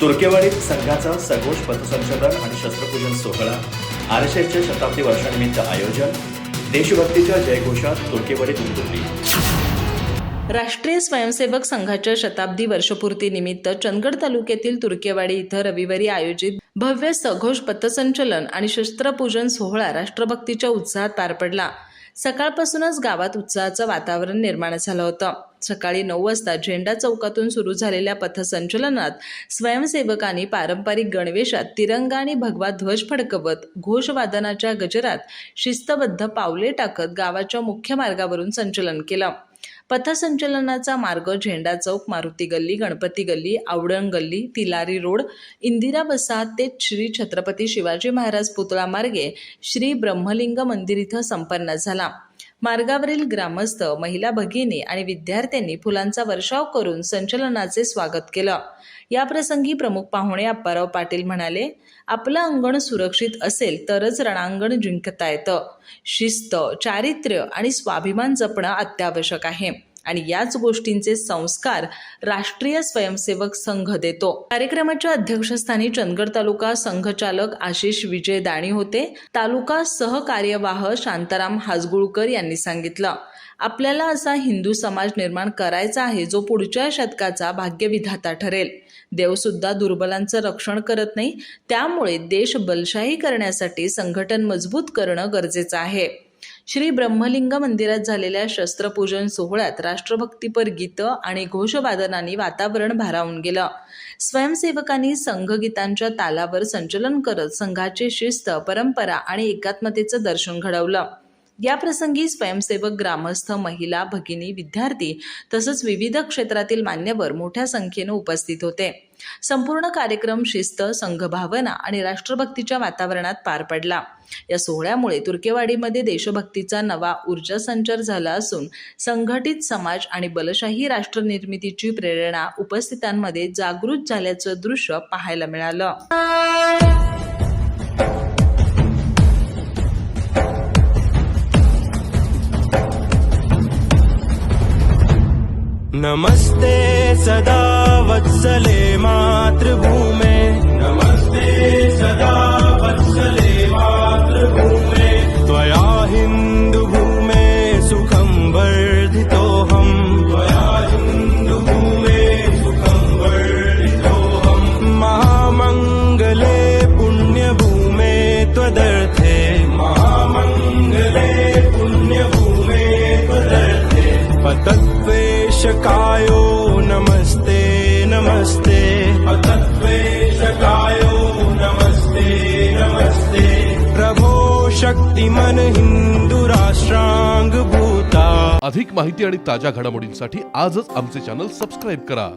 तुर्केवाडीत संघाचा सघोष पथसंशोधन आणि शस्त्रपूजन सोहळा आरएसएसच्या शताब्दी वर्षानिमित्त आयोजन. देशभक्तीच्या जयघोषात तुर्केवाडीत उमटली राष्ट्रीय स्वयंसेवक संघाच्या शताब्दी वर्षपूर्तीनिमित्त चंदगड तालुक्यातील तुर्केवाडी इथं रविवारी आयोजित भव्य सघोष पथसंचलन आणि शस्त्रपूजन सोहळा राष्ट्रभक्तीच्या उत्साहात पार पडला. सकाळपासूनच गावात उत्साहाचं वातावरण निर्माण झालं होतं. सकाळी नऊ वाजता झेंडा चौकातून सुरू झालेल्या पथसंचलनात स्वयंसेवकांनी पारंपरिक गणवेशात तिरंगा आणि भगवा ध्वज फडकवत घोषवादनाच्या गजरात शिस्तबद्ध पावले टाकत गावाच्या मुख्य मार्गावरून संचलन केलं. पथसंचलनाचा मार्ग झेंडा चौक मारुती गल्ली गणपती गल्ली आवडण गल्ली तिलारी रोड इंदिरा वसाहत ते श्री छत्रपती शिवाजी महाराज पुतळा मार्गे श्री ब्रह्मलिंग मंदिर इथं संपन्न झाला. मार्गावरील ग्रामस्थ महिला भगिनी आणि विद्यार्थ्यांनी फुलांचा वर्षाव करून संचलनाचे स्वागत केलं. याप्रसंगी प्रमुख पाहुणे अप्पाराव पाटील म्हणाले आपलं अंगण सुरक्षित असेल तरच रणांगण जिंकता येतं. शिस्त चारित्र्य आणि स्वाभिमान जपणं अत्यावश्यक आहे. आणि याच गोष्टींचे संस्कार राष्ट्रीय स्वयंसेवक संघ देतो. कार्यक्रमाच्या अध्यक्षस्थानी चंदगड तालुका संघचालक आशिष विजय दाणी होते. तालुका सहकार्यवाह शांताराम हासगुळकर यांनी सांगितलं आपल्याला असा हिंदू समाज निर्माण करायचा आहे जो पुढच्या शतकाचा भाग्यविधाता ठरेल. देवसुद्धा दुर्बलांचं रक्षण करत नाही त्यामुळे देश बलशाही करण्यासाठी संघटन मजबूत करणं गरजेचं आहे. श्री ब्रह्मलिंग मंदिरात झालेल्या शस्त्रपूजन सोहळ्यात राष्ट्रभक्तीपर गीतं आणि घोषवादनांनी वातावरण भारावून गेलं. स्वयंसेवकांनी संघगीतांच्या तालावर संचलन करत संघाची शिस्त परंपरा आणि एकात्मतेचं दर्शन घडवलं. याप्रसंगी स्वयंसेवक ग्रामस्थ महिला भगिनी विद्यार्थी तसंच विविध क्षेत्रातील मान्यवर मोठ्या संख्येनं उपस्थित होते. संपूर्ण कार्यक्रम शिस्त संघभावना आणि राष्ट्रभक्तीच्या वातावरणात पार पडला. या सोहळ्यामुळे तुर्केवाडीमध्ये देशभक्तीचा नवा ऊर्जा संचार झाला असून संघटित समाज आणि बलशाही राष्ट्रनिर्मितीची प्रेरणा उपस्थितांमध्ये जागृत झाल्याचं दृश्य पाहायला मिळालं. नमस्ते सदा वत्सले मातृभूमे शकायो नमस्ते नमस्ते। पतद्वेषकायो नमस्ते नमस्ते प्रभो शक्तिमन हिंदू राष्ट्रांग भूता। अधिक माहिती आणि ताज्या घडामोडींसाठी आजच आमचे चॅनल सबस्क्राईब करा.